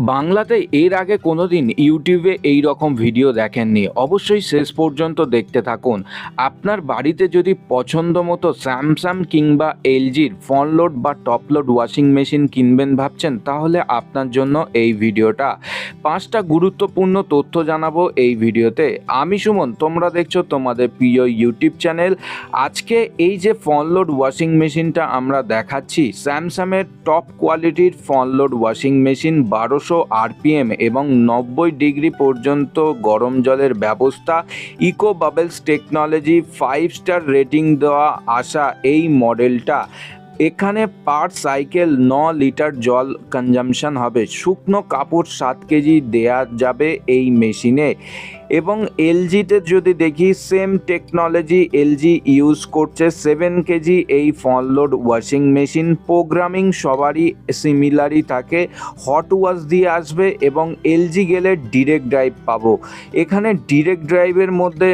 বাংলাতে এর আগে কোনোদিন ইউটিউবে এই রকম ভিডিও দেখেননি। অবশ্যই শেষ পর্যন্ত দেখতে থাকুন। আপনার বাড়িতে যদি পছন্দ মতো স্যামসাং কিংবা এলজির ফ্রন্ট বা টপ লোড ওয়াশিং মেশিন কিনবেন ভাবছেন, তাহলে আপনার জন্য এই ভিডিওটা। পাঁচটা গুরুত্বপূর্ণ তথ্য জানাব এই ভিডিওতে। আমি সুমন, তোমরা দেখছ তোমাদের প্রিয় ইউটিউব চ্যানেল। আজকে এই যে ফ্রন্ট লোড ওয়াশিং মেশিনটা আমরা দেখাচ্ছি, স্যামসাংয়ের টপ কোয়ালিটির ফ্রন্ট লোড ওয়াশিং মেশিন বারোশো আরপিএম এবং নব্বই ডিগ্রি পর্যন্ত গরম জলের ব্যবস্থা। Eco bubbles technology five star rating দেওয়া আসা এই মডেলটা। এখানে পার সাইকেল ন লিটার জল কনজামশন হবে। শুকনো কাপড় সাত কেজি দেয়া যাবে এই মেশিনে। এবং এলজিতে যদি দেখি সেম টেকনোলজি এলজি ইউজ করছে সেভেন কেজি এই full load washing machine programming সবারই সিমিলারই থাকে। হট ওয়াশ দিয়ে আসবে এবং এলজি গেলে ডিরেক্ট ড্রাইভ পাবো। এখানে ডিরেক্ট ড্রাইভের মধ্যে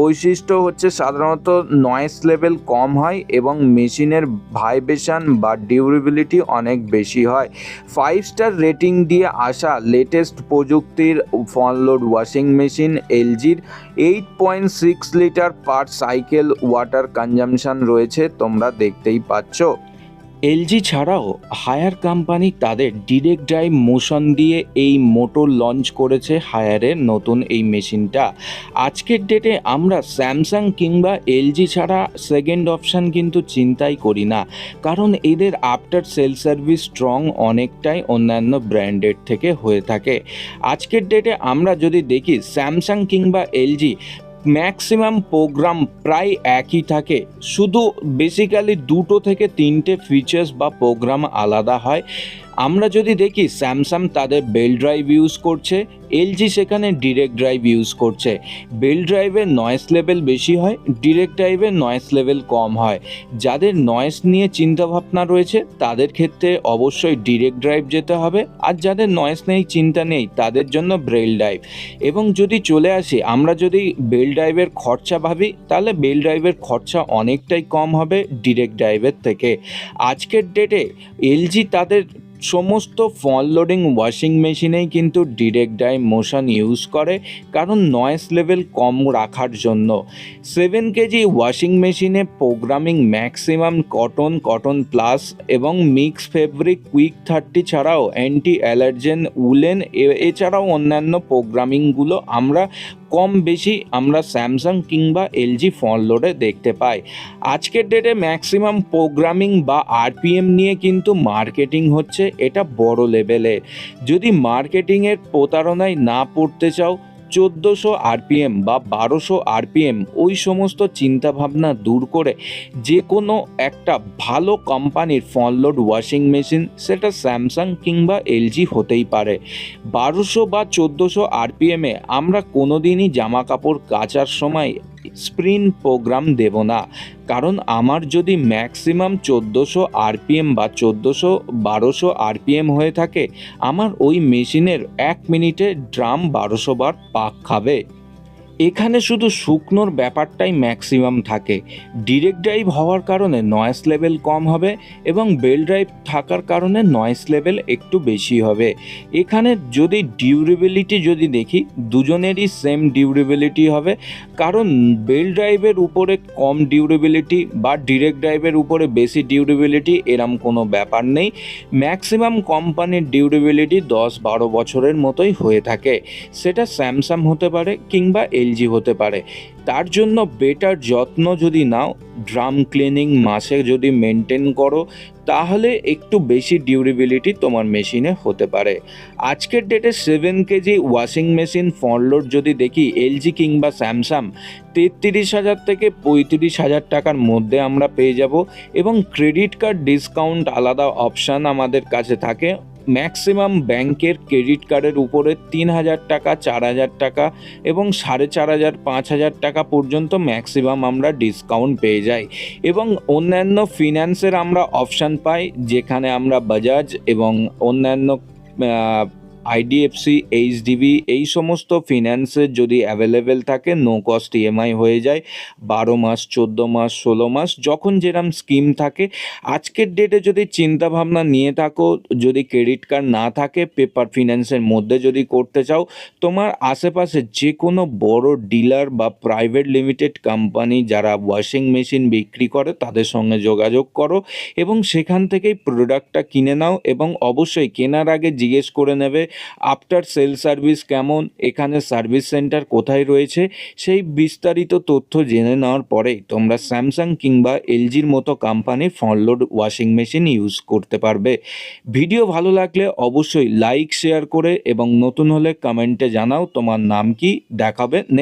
বৈশিষ্ট্য হচ্ছে সাধারণত নয়েস লেভেল কম হয় এবং মেশিনের ভাইব্রেশন বা ডিউরেবিলিটি অনেক বেশি হয়। ফাইভ স্টার রেটিং দিয়ে আসা লেটেস্ট প্রযুক্তির front load washing machine এলজির eight point six litre per cycle water consumption রয়েছে তোমরা দেখতেই পাচ্ছ। এলজি ছাড়াও হায়ার কোম্পানি তাদের ডিরেক্ট ড্রাইভ মোশন দিয়ে এই মোটর লঞ্চ করেছে হায়ারের নতুন এই মেশিনটা। আজকের ডেটে আমরা স্যামসাং কিংবা এলজি ছাড়া সেকেন্ড অপশান কিন্তু চিন্তাই করি না। কারণ এদের আফটার সেল সার্ভিস স্ট্রং অনেকটাই অন্যান্য ব্র্যান্ডের থেকে হয়ে থাকে। আজকের ডেটে আমরা যদি দেখি স্যামসাং কিংবা এলজি ম্যাক্সিমাম প্রোগ্রাম প্রায় একই থাকে। শুধু বেসিক্যালি দুটো থেকে তিনটে ফিচার্স বা প্রোগ্রাম আলাদা হয়। আমরা যদি দেখি, স্যামসাং তাদের বেল ড্রাইভ ইউজ করছে, এলজি সেখানে ডিরেক্ট ড্রাইভ ইউজ করছে। বেল ড্রাইভের নয়েস লেভেল বেশি হয় ডিরেক্ট ড্রাইভের নয়েস লেভেল কম হয়। যাদের নয়েস নিয়ে চিন্তাভাবনা রয়েছে, তাদের ক্ষেত্রে অবশ্যই ডিরেক্ট ড্রাইভ যেতে হবে, আর যাদের নয়েস নেই, চিন্তা নেই, তাদের জন্য ব্রেল ড্রাইভ এবং যদি চলে আসি, আমরা যদি বেল ড্রাইভের খরচা ভাবি, তাহলে বেল ড্রাইভের খরচা অনেকটাই কম হবে ডিরেক্ট ড্রাইভের থেকে। আজকের ডেটে এলজি তাদের সমস্ত ফল লোডিং ওয়াশিং মেশিনেই কিন্তু ডিরেক্ট ডাই মোশন ইউজ করে, কারণ নয়েস লেভেল কম রাখার জন্য। সেভেন কেজি ওয়াশিং মেশিনে programming maximum cotton cotton plus এবং মিক্স ফেব্রিক কুইক থার্টি ছাড়াও অ্যান্টি অ্যালার্জেন উলেন এছাড়াও অন্যান্য প্রোগ্রামিংগুলো আমরা কম বেশি আমরা স্যামসাং কিংবা এলজি ফোন লোডে দেখতে পাই। আজকের ডেটে ম্যাক্সিমাম প্রোগ্রামিং বা আরপিএম নিয়ে কিন্তু মার্কেটিং হচ্ছে এটা বড় লেভেলে যদি মার্কেটিংয়ের প্রতারণায় না পড়তে চাও চোদ্দোশো আরপিএম বা বারোশো আরপিএম ওই সমস্ত চিন্তাভাবনা দূর করে যে কোনো একটা ভালো কোম্পানির ফনলোড ওয়াশিং মেশিন, সেটা স্যামসাং কিংবা এলজি হতেই পারে। বারোশো বা চোদ্দোশো আরপিএমে আমরা কোনো দিনই জামা কাপড় কাচার সময় স্প্রিন প্রোগ্রাম দেব না। কারণ আমার যদি ম্যাক্সিমাম চোদ্দোশো আরপিএম বা চোদ্দোশো বারোশো আরপিএম হয়ে থাকে, আমার ওই মেশিনের এক মিনিটে ড্রাম বারোশো বার পাক খাবে। এখানে শুধু শুকনোর ব্যাপারটাই ম্যাক্সিমাম থাকে। ডিরেক্ট ড্রাইভ হওয়ার কারণে নয়েস লেভেল কম হবে এবং বেল ড্রাইভ থাকার কারণে নয়েস লেভেল একটু বেশি হবে। এখানে যদি ডিউরেবিলিটি যদি দেখি, দুজনেরই সেম ডিউরেবিলিটি হবে। কারণ বেল ড্রাইভের উপরে কম ডিউরেবিলিটি বা ডিরেক্ট ড্রাইভের উপরে বেশি ডিউরেবিলিটি এরম কোনো ব্যাপার নেই। ম্যাক্সিমাম কোম্পানির ডিউরেবিলিটি দশ বারো বছরের মতোই হয়ে থাকে। সেটা স্যামসাং হতে পারে কিংবা এলজি হতে পারে। তার জন্য বেটার যত্ন যদি নাও ড্রাম ক্লিনিং মাসে যদি মেনটেন করো, তাহলে একটু বেশি ডিউরেবিলিটি তোমার মেশিনে হতে পারে। আজকের ডেটে seven KG washing machine front load যদি দেখি এলজি কিংবা স্যামসাং তেত্রিশ হাজার থেকে পঁয়ত্রিশ হাজার টাকার মধ্যে আমরা পেয়ে যাব এবং ক্রেডিট কার্ড ডিসকাউন্ট আলাদা অপশান আমাদের কাছে থাকে। ম্যাক্সিমাম ব্যাংকের ক্রেডিট কার্ডের উপরে তিন হাজার টাকা, চার হাজার টাকা এবং সাড়ে চার হাজার, পাঁচ হাজার টাকা পর্যন্ত ম্যাক্সিমাম আমরা ডিসকাউন্ট পেয়ে যাই। এবং অন্যান্য ফিন্যান্সের আমরা অপশান পাই, যেখানে আমরা বাজাজ এবং অন্যান্য আইডিএফসি এইচডিবি এই সমস্ত ফিন্যান্সের যদি অ্যাভেলেবেল থাকে নো কস্ট ইএমআই হয়ে যায়। বারো মাস, চোদ্দ মাস, ষোলো মাস, যখন যেরম স্কিম থাকে, আজকের ডেটে যদি চিন্তা ভাবনা নিয়ে থাকো, যদি ক্রেডিট কার্ড না থাকে পেপার ফিন্যান্সের মধ্যে যদি করতে চাও, তোমার আশেপাশে যে কোনো বড় ডিলার বা প্রাইভেট লিমিটেড কোম্পানি যারা ওয়াশিং মেশিন বিক্রি করে, তাদের সঙ্গে যোগাযোগ করো এবং সেখান থেকেই প্রোডাক্টটা কিনে নাও এবং অবশ্যই কেনার আগে জিজ্ঞেস করে নেবে আফটার সেল সার্ভিস কেমন? এখানে সার্ভিস সেন্টার কোথায় রয়েছে? সেই বিস্তারিত তথ্য জেনে নেওয়ার পরেই তোমরা স্যামসাং কিংবা এলজির মতো company front load washing machine use করতে পারবে। ভিডিও ভালো লাগলে অবশ্যই লাইক শেয়ার করে এবং নতুন হলে কমেন্টে জানাও তোমার নাম কি? দেখাবে